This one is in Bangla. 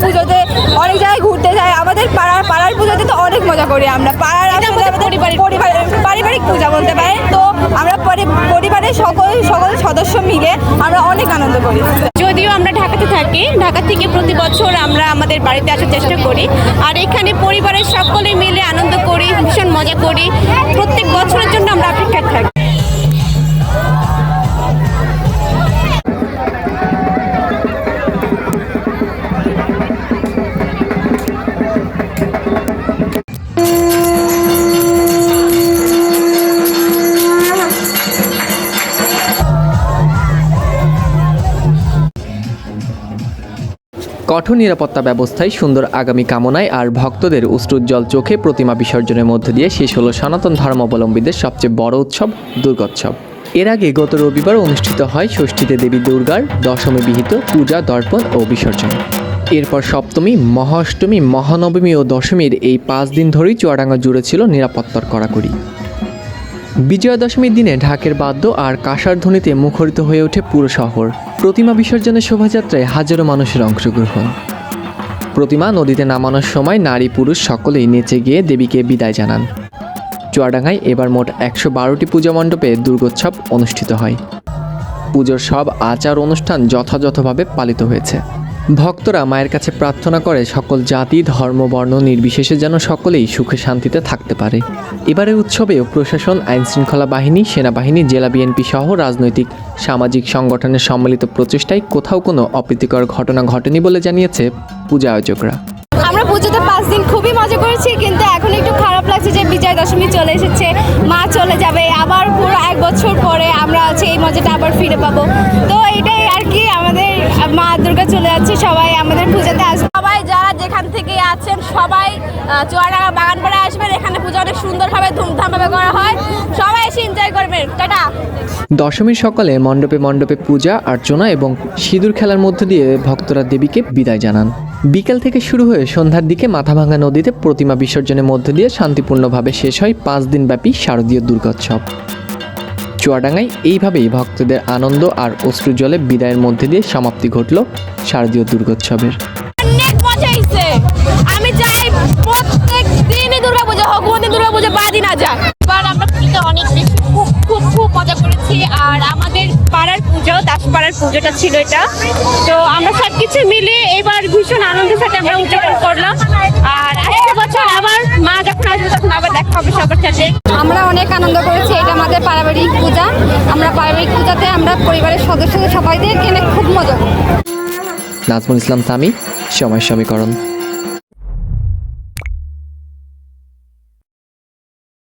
পুজোতে অনেক জায়গায় ঘুরতে যাই আমাদের পাড়ার পাড়ার পুজোতে তো অনেক মজা করি আমরা। পাড়ার আসলে আমাদের পারিবারিক পূজা বলতে পারেন। তো আমরা পরি- পরিবারের সকল সকল সদস্য মিলে আমরা অনেক আনন্দ করি। যদিও আমরা ঢাকাতে থাকি ঢাকা থেকে প্রতি বছর আমরা আমাদের বাড়িতে আসার চেষ্টা করি। আর এখানে পরিবারের সকলে মিলে আনন্দ করি ভীষণ মজা করি। প্রত্যেক বছরের জন্য আমরা অপেক্ষায় কঠোর নিরাপত্তা ব্যবস্থায় সুন্দর আগামী কামনায় আর ভক্তদের উষ্ট্রোজ্জ্বল চোখে প্রতিমা বিসর্জনের মধ্য দিয়ে শেষ হলো সনাতন ধর্মাবলম্বীদের সবচেয়ে বড় উৎসব, দুর্গোৎসব। এর আগে গত রবিবার অনুষ্ঠিত হয় ষষ্ঠীতে দেবী দুর্গার দশমী বিহিত পূজা, দর্পণ ও বিসর্জন। এরপর সপ্তমী, মহাষ্টমী, মহানবমী ও দশমীর এই পাঁচ দিন ধরেই চুয়াডাঙ্গা জুড়ে ছিল নিরাপত্তার কড়াকড়ি। বিজয়া দশমীর দিনে ঢাকের বাদ্য আর কাঁসার ধ্বনিতে মুখরিত হয়ে ওঠে পুরো শহর। প্রতিমা বিসর্জনের শোভাযাত্রায় হাজারো মানুষের অংশগ্রহণ। প্রতিমা নদীতে নামানোর সময় নারী পুরুষ সকলেই নেচে গিয়ে দেবীকে বিদায় জানান। চুয়াডাঙ্গায় এবার মোট একশো বারোটি পূজা মণ্ডপে দুর্গোৎসব অনুষ্ঠিত হয়। পুজোর সব আচার অনুষ্ঠান যথাযথভাবে পালিত হয়েছে। ভক্তরা মায়ের কাছে প্রার্থনা করে সকল জাতি, ধর্ম, বর্ণ নির্বিশেষে যেন সকলেই সুখে শান্তিতে থাকতে পারে। এবারে উৎসবেও প্রশাসন আইন শৃঙ্খলা বাহিনী, সেনাবাহিনী, জেলা বিএনপি সহ রাজনৈতিক, সামাজিক সংগঠনের সম্মিলিত প্রচেষ্টায় কোথাও কোনো অপ্রীতিকর ঘটনা ঘটেনি বলে জানিয়েছে পূজা আয়োজকরা। আমরা পুজোতে পাঁচ দিন খুবই মজা করেছি, কিন্তু এখন একটু খারাপ লাগছে যে বিজয় দশমী চলে এসেছে, মা চলে যাবে, আবার পুরো এক বছর পরে আমরা হচ্ছে এই মজাটা আবার ফিরে পাবো। তো এটাই মা দুর্গা চলে যাচ্ছে সবাই আমাদের পুজোতে আসবে সবাই যারা যেখান থেকে আছেন সবাই চুয়াডাঙ্গা বাগানপাড়ায় আসবেন। এখানে পুজো অনেক সুন্দরভাবে ধুমধামভাবে করা হয়। সবাই এসে এনজয় করবেন। টাটা। দশমীর সকালে মণ্ডপে মণ্ডপে পূজা অর্চনা এবং সিঁদুর খেলার মধ্য দিয়ে ভক্তরা দেবীকে বিদায় জানান। বিকেল থেকে শুরু হয়ে সন্ধ্যার দিকে মাথাভাঙ্গা নদীতে প্রতিমা বিসর্জনের মধ্য দিয়ে শান্তিপূর্ণভাবে শেষ হয় পাঁচ দিনব্যাপী শারদীয় দুর্গোৎসব। চুয়াডাঙ্গায় এইভাবেই ভক্তদের আনন্দ আর অশ্রুজলে বিদায়ের মধ্যে দিয়ে সমাপ্তি ঘটল শারদীয় দুর্গোৎসবের। অনেক মজা হয়েছে আমি চাই প্রত্যেক দিনই দুর্গা পুজো হোক কোনদিন দুর্গা পুজো বাদই না যাক। এবার আমরা পুজোতে অনেক বেশি খুব খুব খুব মজা করেছি। আর আমাদের পাড়ার পুজো দাসপাড়ার পুজোটা ছিল এটা। তো আমরা সব কিছু মিলে এবার ভীষণ আনন্দের সাথে আমরা উদযাপন করলাম। আর আরেকটা বছর আবার মা আবার দেখা হবে সবার সাথে। আমরা অনেক আনন্দ করেছি এটা আমাদের পারিবারিক পূজা। আমরা পারিবারিক পূজাতে আমরা পরিবারের সদস্যদের সবাইদেরকে নিয়ে খুব মজা নাজমুল ইসলাম সামি সময় সমীকরণ।